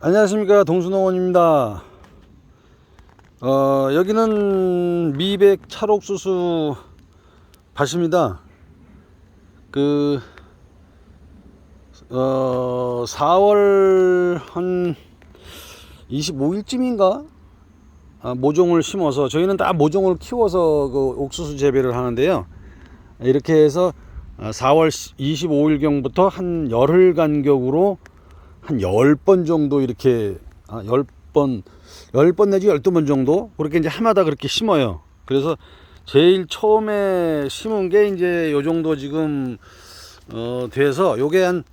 안녕하십니까 동순홍원입니다. 어, 여기는 미백 찰옥수수 밭입니다. 그 어, 4월 한 25일쯤인가 아, 모종을 심어서 저희는 다 모종을 키워서 그 옥수수 재배를 하는데요. 이렇게 해서 아, 4월 25일경부터 한 열흘 간격으로 한 10번 정도 이렇게 아 10번 10번 내지 12번 정도 그렇게 이제 해마다 그렇게 심어요. 그래서 제일 처음에 심은 게 이제 요 정도 지금 어 돼서 요게 한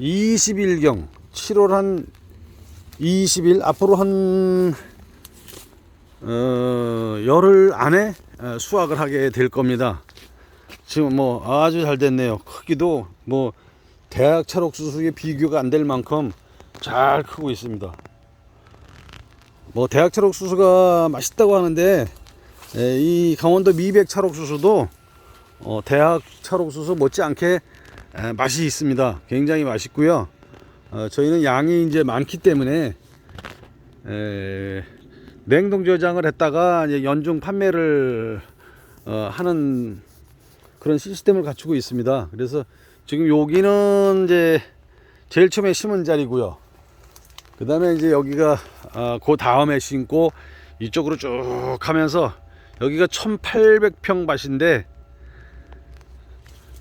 20일경 7월 한 20일 앞으로 한 어, 열흘 안에 어, 수확을 하게 될 겁니다. 지금 뭐 아주 잘 됐네요. 크기도 뭐 대학 찰옥수수에 비교가 안 될 만큼 잘 크고 있습니다. 뭐 대학 찰옥수수가 맛있다고 하는데 에, 이 강원도 미백 찰옥수수도 어, 대학 찰옥수수 못지않게 에, 맛이 있습니다. 굉장히 맛있고요. 어, 저희는 양이 이제 많기 때문에 에, 냉동 저장을 했다가 연중 판매를 어, 하는 그런 시스템을 갖추고 있습니다. 그래서 지금 여기는 이제 제일 처음에 심은 자리고요. 그 다음에 이제 여기가 아, 그 다음에 심고 이쪽으로 쭉 하면서 여기가 1800평 밭인데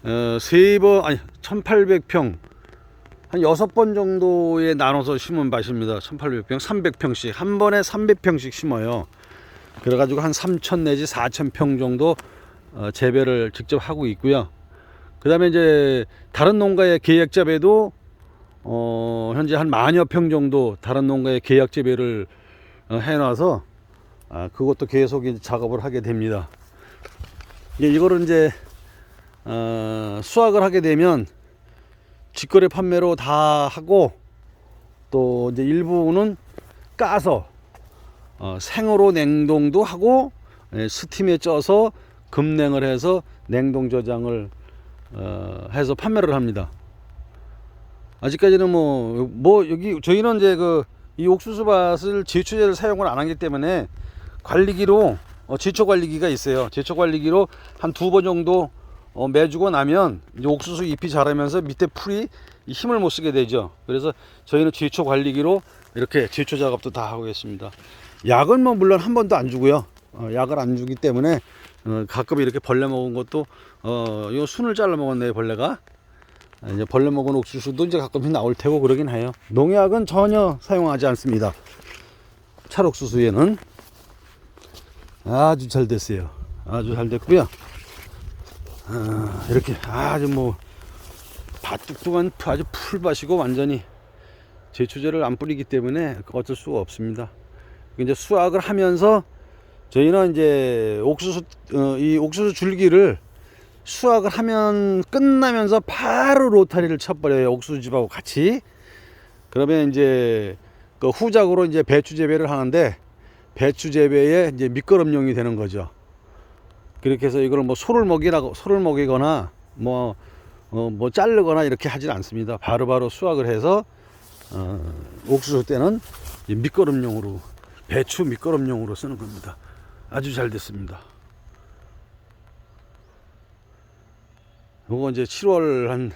어, 세번 아니 1800평 한 여섯 번 정도에 나눠서 심은 밭입니다. 1800평, 300평씩 한 번에 300평씩 심어요. 그래가지고 한 3천 내지 4천 평 정도 어, 재배를 직접 하고 있고요. 그 다음에 이제 다른 농가의 계약 재배도 어, 현재 한 만여 평 정도 다른 농가의 계약 재배를 어, 해놔서 아, 그것도 계속 작업을 하게 됩니다. 이제 이거를 이제 어, 수확을 하게 되면 직거래 판매로 다 하고 또 이제 일부는 까서 어, 생으로 냉동도 하고 예, 스팀에 쪄서 급냉을 해서 냉동 저장을 어, 해서 판매를 합니다. 아직까지는 뭐, 뭐, 여기, 저희는 이제 그, 이 옥수수밭을 제초제를 사용을 안 하기 때문에 관리기로, 어, 제초 관리기가 있어요. 제초 관리기로 한 두 번 정도 어, 매주고 나면 옥수수 잎이 자라면서 밑에 풀이 이 힘을 못 쓰게 되죠. 그래서 저희는 제초 관리기로 이렇게 제초 작업도 다 하고 있습니다. 약은 뭐 물론 한 번도 안 주고요. 어, 약을 안 주기 때문에 어, 가끔 이렇게 벌레 먹은 것도 어, 이거 순을 잘라 먹었네요 벌레가. 아, 이제 벌레 먹은 옥수수도 이제 가끔씩 나올 테고 그러긴 해요. 농약은 전혀 사용하지 않습니다. 찰옥수수에는 아주 잘 됐어요. 아주 잘 됐고요. 아, 이렇게 아주 뭐 밭뚝뚝한 아주 풀밭이고 완전히 제초제를 안 뿌리기 때문에 어쩔 수가 없습니다. 이제 수확을 하면서 저희는 이제 옥수수 어, 이 옥수수 줄기를 수확을 하면 끝나면서 바로 로타리를 쳐버려요 옥수수집하고 같이 그러면 이제 그 후작으로 이제 배추 재배를 하는데 배추 재배에 이제 밑거름용이 되는 거죠. 그렇게 해서 이걸 뭐 소를 먹이라고 소를 먹이거나 뭐 어, 뭐 자르거나 이렇게 하진 않습니다. 바로 바로 수확을 해서 어, 옥수수 때는 밑거름용으로 배추 밑거름용으로 쓰는 겁니다. 아주 잘 됐습니다. 요거 이제 7월 한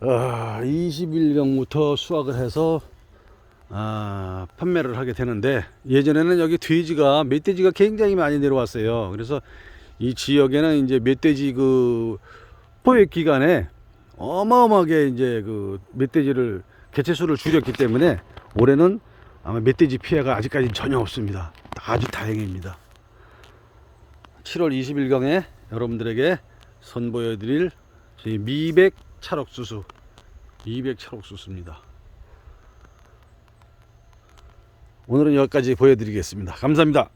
어, 20일경부터 수확을 해서 아, 판매를 하게 되는데 예전에는 여기 돼지가 멧돼지가 굉장히 많이 내려왔어요. 그래서 이 지역에는 이제 멧돼지 그 포획 기간에 어마어마하게 이제 그 멧돼지를 개체수를 줄였기 때문에 올해는 아마 멧돼지 피해가 아직까지 전혀 없습니다. 아주 다행입니다. 7월 20일경에 여러분들에게 선보여 드릴 저희 미백 찰옥수수, 미백 찰옥수수입니다. 오늘은 여기까지 보여드리겠습니다. 감사합니다.